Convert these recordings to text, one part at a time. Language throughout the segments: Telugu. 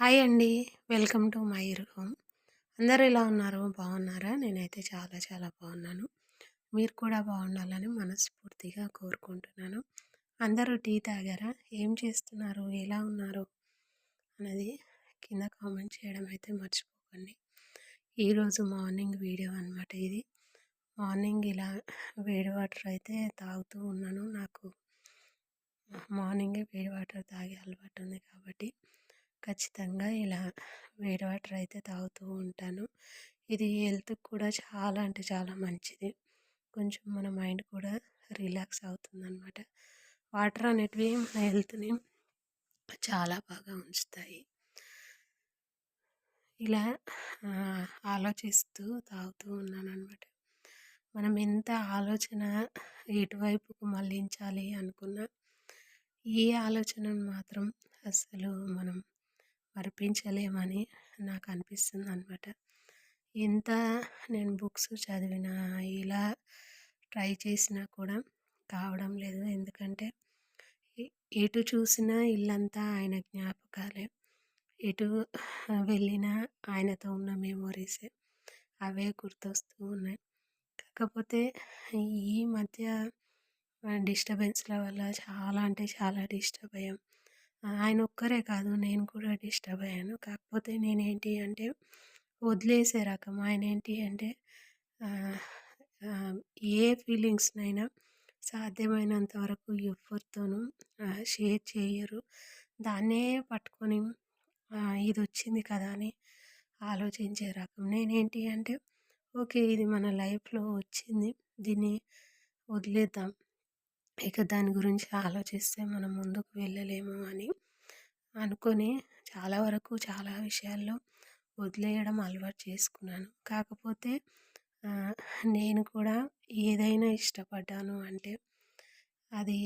హాయ్ అండి. వెల్కమ్ టు మై హోమ్ అందరూ ఎలా ఉన్నారు? బాగున్నారా? నేనైతే చాలా చాలా బాగున్నాను. మీరు కూడా బాగుండాలని మనస్ఫూర్తిగా కోరుకుంటున్నాను. అందరూ టీ తాగారా? ఏం చేస్తున్నారు? ఎలా ఉన్నారు? అనేది కింద కామెంట్ చేయడం అయితే మర్చిపోకండి. ఈరోజు మార్నింగ్ వీడియో అనమాట ఇది. మార్నింగ్ ఇలా వేడి వాటర్ అయితే తాగుతూ ఉన్నాను. నాకు మార్నింగే వేడి వాటర్ తాగే అలవాటు ఉంది కాబట్టి ఖచ్చితంగా ఇలా వేడి వాటర్ అయితే తాగుతూ ఉంటాను. ఇది హెల్త్కి కూడా చాలా అంటే చాలా మంచిది. కొంచెం మన మైండ్ కూడా రిలాక్స్ అవుతుంది అనమాట వాటర్ అనేటివి మన హెల్త్ని చాలా బాగా ఉంచుతాయి. ఇలా ఆలోచిస్తూ తాగుతూ ఉన్నాను అనమాట మనం ఎంత ఆలోచన ఎటువైపుకు మళ్ళించాలి అనుకున్నా ఈ ఆలోచనను మాత్రం అసలు మనం మరిపించలేమని నాకు అనిపిస్తుంది అనమాట ఎంత నేను బుక్స్ చదివినా ఇలా ట్రై చేసినా కూడా కావడం లేదు. ఎందుకంటే ఎటు చూసినా ఇల్లంతా ఆయన జ్ఞాపకాలే. ఎటు వెళ్ళినా ఆయనతో ఉన్న మెమొరీసే. అవే గుర్తొస్తూ ఉన్నాయి. కాకపోతే ఈ మధ్య డిస్టర్బెన్స్ల వల్ల చాలా అంటే చాలా డిస్టర్బ్ అయ్యాం. ఆయన ఒక్కరే కాదు నేను కూడా డిస్టర్బ్ అయ్యాను. కాకపోతే నేనేంటి అంటే వదిలేసే రకం. ఆయన ఏంటి అంటే ఏ ఫీలింగ్స్నైనా సాధ్యమైనంత వరకు ఎవరితోనూ షేర్ చేయరు. దాన్నే పట్టుకొని ఇది వచ్చింది కదా అని ఆలోచించే రకం. నేనేంటి అంటే ఓకే ఇది మన లైఫ్లో వచ్చింది దీన్ని వదిలేద్దాం. ఇక దాని గురించి ఆలోచిస్తే మనం ముందుకు వెళ్ళలేము అని అనుకొని చాలా వరకు చాలా విషయాల్లో వదిలేయడం అలవాటు చేసుకున్నాను. కాకపోతే నేను కూడా ఏదైనా ఇష్టపడ్డాను అంటే అది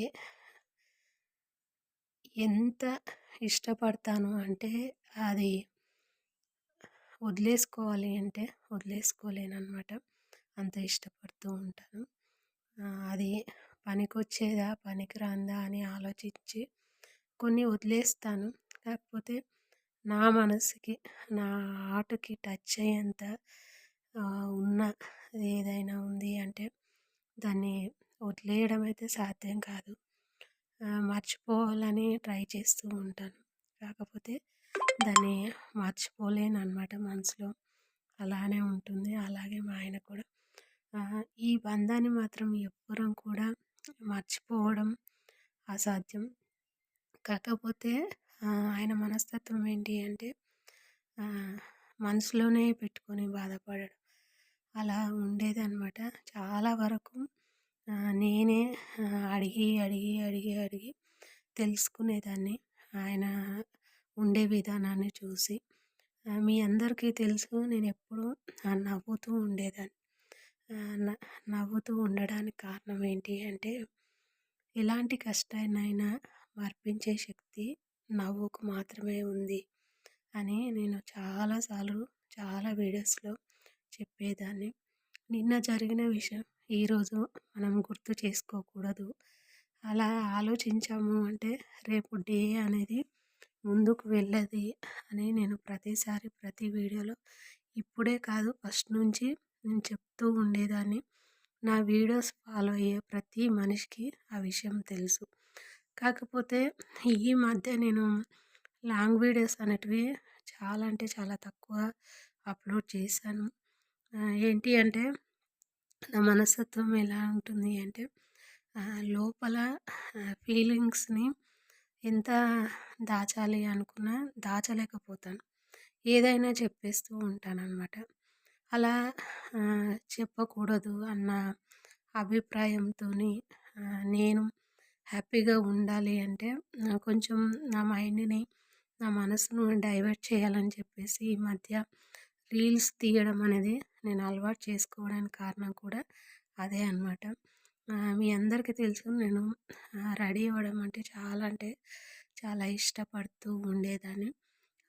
ఎంత ఇష్టపడతాను అంటే అది వదిలేసుకోవాలి అంటే వదిలేసుకోలేనమాట అంత ఇష్టపడుతూ ఉంటాను. అది పనికొచ్చేదా పనికిరాందా అని ఆలోచించి కొన్ని వదిలేస్తాను. కాకపోతే నా మనసుకి నా ఆటకి టచ్ అయ్యేంత ఉన్న ఏదైనా ఉంది అంటే దాన్ని వదిలేయడం అయితే సాధ్యం కాదు. మర్చిపోవాలని ట్రై చేస్తూ ఉంటాను. కాకపోతే దాన్ని మర్చిపోలేను అనమాట మనసులో. అలానే ఉంటుంది. అలాగే మా ఆయన కూడా. ఈ బంధాన్ని మాత్రం ఎవ్వరం కూడా మర్చిపోవడం అసాధ్యం. కాకపోతే ఆయన మనస్తత్వం ఏంటి అంటే మనసులోనే పెట్టుకొని బాధపడడం. అలా ఉండేది అనమాట చాలా వరకు నేనే అడిగి అడిగి అడిగి అడిగి తెలుసుకునేదాన్ని. ఆయన ఉండే విధానాన్ని చూసి మీ అందరికీ తెలుసు నేను ఎప్పుడూ నవ్వుతూ ఉండేదాన్ని. నవ్వుతూ ఉండడానికి కారణం ఏంటి అంటే ఎలాంటి కష్టాన్నైనా మర్పించే శక్తి నవ్వుకు మాత్రమే ఉంది అని నేను చాలాసార్లు చాలా వీడియోస్లో చెప్పేదాన్ని. నిన్న జరిగిన విషయం ఈరోజు మనం గుర్తు చేసుకోకూడదు. అలా ఆలోచించాము అంటే రేపు డే అనేది ముందుకు వెళ్ళది అని నేను ప్రతిసారి ప్రతి వీడియోలో ఇప్పుడే కాదు ఫస్ట్ నుంచి నేను చెప్తూ ఉండేదాన్ని. నా వీడియోస్ ఫాలో అయ్యే ప్రతి మనిషికి ఆ విషయం తెలుసు. కాకపోతే ఈ మధ్య నేను లాంగ్ వీడియోస్ అనేటివి చాలా అంటే చాలా తక్కువ అప్లోడ్ చేశాను. ఏంటి అంటే నా మనస్తత్వం ఎలా ఉంటుంది అంటే లోపల ఫీలింగ్స్ని ఎంత దాచాలి అనుకున్నా దాచలేకపోతాను. ఏదైనా చెప్పేస్తూ ఉంటాను అనమాట అలా చెప్పకూడదు అన్న అభిప్రాయంతో నేను హ్యాపీగా ఉండాలి అంటే కొంచెం నా మైండ్ని నా మనసును డైవర్ట్ చేయాలని చెప్పేసి ఈ మధ్య రీల్స్ తీయడం అనేది నేను అలవాటు చేసుకోవడానికి కారణం కూడా అదే అనమాట మీ అందరికీ తెలుసు నేను రెడీ అవ్వడం అంటే చాలా అంటే చాలా ఇష్టపడుతూ ఉండేదాన్ని.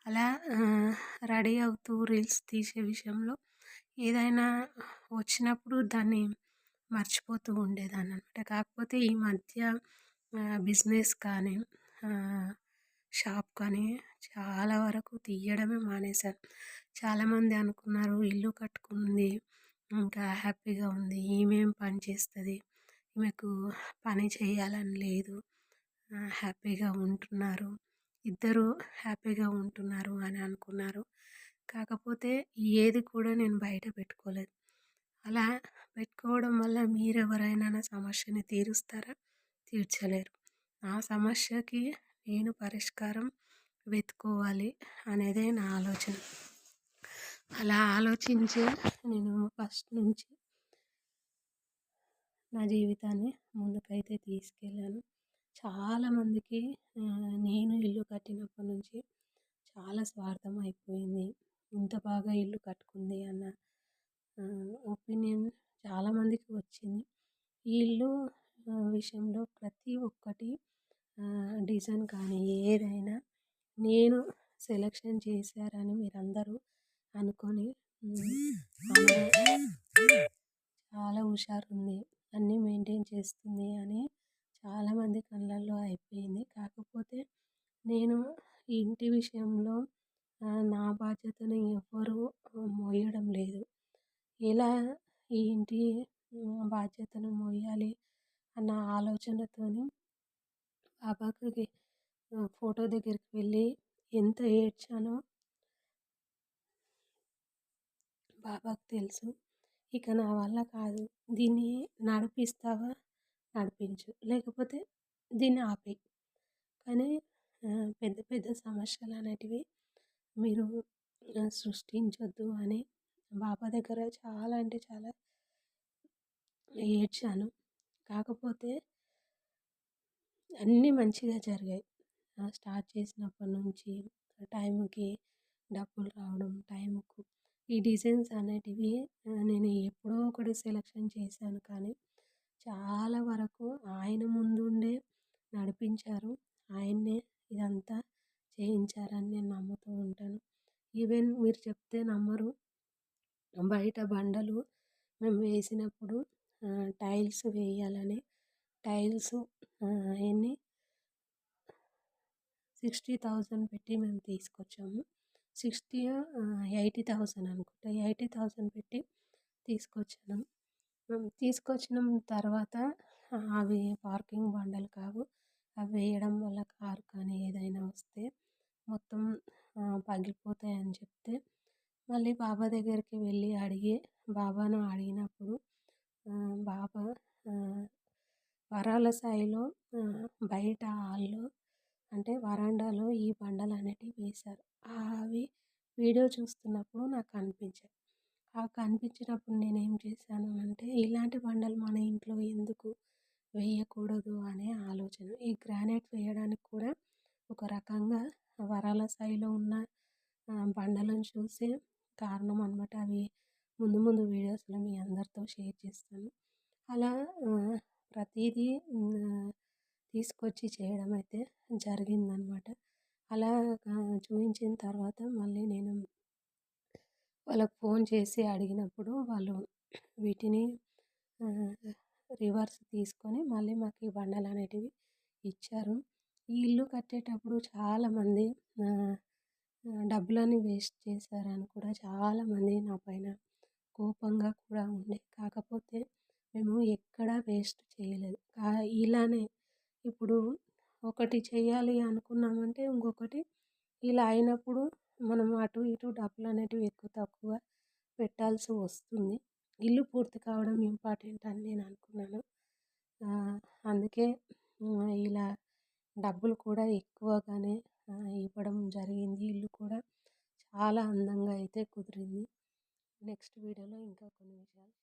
అలా రెడీ అవుతూ రీల్స్ తీసే విషయంలో ఏదైనా వచ్చినప్పుడు దాన్ని మర్చిపోతూ ఉండేదాన్ని అనమాట కాకపోతే ఈ మధ్య బిజినెస్ కానీ షాప్ కానీ చాలా వరకు తీయడమే మానేశారు. చాలామంది అనుకున్నారు ఇల్లు కట్టుకుంది ఇంకా హ్యాపీగా ఉంది ఈమెం పని చేస్తుంది ఈమెకు పని చేయాలని లేదు హ్యాపీగా ఉంటున్నారు ఇద్దరు హ్యాపీగా ఉంటున్నారు అని అనుకున్నారు. కాకపోతే ఏది కూడా నేను బయట పెట్టుకోలేదు. అలా పెట్టుకోవడం వల్ల మీరు ఎవరైనా నా సమస్యని తీరుస్తారా? తీర్చలేరు. నా సమస్యకి నేను పరిష్కారం వెతుకోవాలి అనేదే నా ఆలోచన. అలా ఆలోచించే నేను ఫస్ట్ నుంచి నా జీవితాన్ని ముందుకైతే తీసుకెళ్ళాను. చాలామందికి నేను ఇల్లు కట్టినప్పటి నుంచి చాలా స్వార్థం అయిపోయింది. ఇంత బాగా ఇల్లు కట్టుకుంది అన్న ఒపీనియన్ చాలామందికి వచ్చింది. ఈ ఇల్లు విషయంలో ప్రతి ఒక్కటి డిజైన్ కానీ ఏదైనా నేను సెలెక్షన్ చేశారని మీరందరూ అనుకొని చాలా హుషారుంది. అన్నీ మెయింటైన్ చేస్తుంది అని చాలామంది కళ్ళల్లో అయిపోయింది. కాకపోతే నేను ఇంటి విషయంలో నా బాధ్యతను ఎవ్వరూ మోయడం లేదు. ఎలా ఈ ఇంటి బాధ్యతను మోయాలి అన్న ఆలోచనతోని బాబాకి ఫోటో దగ్గరికి వెళ్ళి ఎంత ఏడ్చానో బాబాకు తెలుసు. ఇక నా వల్ల కాదు. దీన్ని నడిపిస్తావా? నడిపించు. లేకపోతే దీన్ని ఆపేయి. కానీ పెద్ద పెద్ద సమస్యలు అనేటివి మీరు సృష్టించొద్దు అని బాబా దగ్గర చాలా అంటే చాలా ఏడ్చాను. కాకపోతే అన్నీ మంచిగా జరిగాయి. స్టార్ట్ చేసినప్పటి నుంచి టైంకి డబ్బులు రావడం టైంకు ఈ డిజైన్స్ అనేటివి నేను ఎప్పుడో ఒకటి సెలెక్షన్ చేశాను. కానీ చాలా వరకు ఆయన ముందుండే నడిపించారు. ఆయన్నే ఇదంతా చేయించారని నేను నమ్ముతూ ఉంటాను. ఈవెన్ మీరు చెప్తే నమ్మరు. బయట బండలు మేము వేసినప్పుడు టైల్స్ వేయాలని టైల్స్ ఎన్ని? సిక్స్టీ థౌజండ్ పెట్టి మేము తీసుకొచ్చాము. సిక్స్టీ ఎయిటీ థౌజండ్ అనుకుంటా. ఎయిటీ థౌజండ్ పెట్టి తీసుకొచ్చాను. తీసుకొచ్చిన తర్వాత అవి పార్కింగ్ బండలు కావు. అవి వేయడం వల్ల కారు కానీ ఏదైనా వస్తే మొత్తం పగిలిపోతాయని చెప్తే మళ్ళీ బాబా దగ్గరికి వెళ్ళి అడిగి బాబాను అడిగినప్పుడు బాబా వరాల సాయిలో బయట హాల్లో అంటే వరండాలో ఈ బండలు అనేటివి వేశారు. అవి వీడియో చూస్తున్నప్పుడు నాకు కనిపించాయి ఆ కనిపించినప్పుడు నేను ఏం చేశాను అంటే ఇలాంటి బండలు మన ఇంట్లో ఎందుకు వేయకూడదు అనే ఆలోచన. ఈ గ్రానైట్ వేయడానికి కూడా ఒక రకంగా వరాల స్థాయిలో ఉన్న బండలను చూసే కారణం అనమాట అవి. ముందు ముందు వీడియోస్లో మీ అందరితో షేర్ చేస్తాను. అలా ప్రతిదీ తీసుకొచ్చి చేయడం అయితే జరిగిందనమాట అలా చూపించిన తర్వాత మళ్ళీ నేను వాళ్ళకు ఫోన్ చేసి అడిగినప్పుడు వాళ్ళు వీటిని రివర్స్ తీసుకొని మళ్ళీ మాకు ఈ బండలు అనేటివి ఇచ్చారు. ఈ ఇల్లు కట్టేటప్పుడు చాలామంది డబ్బులని వేస్ట్ చేశారని కూడా చాలామంది నా పైన కోపంగా కూడా ఉండే. కాకపోతే మేము ఎక్కడా వేస్ట్ చేయలేదు. ఇలానే ఇప్పుడు ఒకటి చేయాలి అనుకున్నామంటే ఇంకొకటి ఇలా అయినప్పుడు మనం అటు ఇటు డబ్బులు అనేటివి ఎక్కువ తక్కువ పెట్టాల్సి వస్తుంది. ఇల్లు పూర్తి కావడం ఇంపార్టెంట్ అని నేను అనుకున్నాను. అందుకే ఇలా డబ్బులు కూడా ఎక్కువగానే ఇవ్వడం జరిగింది. ఇల్లు కూడా చాలా అందంగా అయితే కుదిరింది. నెక్స్ట్ వీడియోలో ఇంకా కొన్ని విషయాలు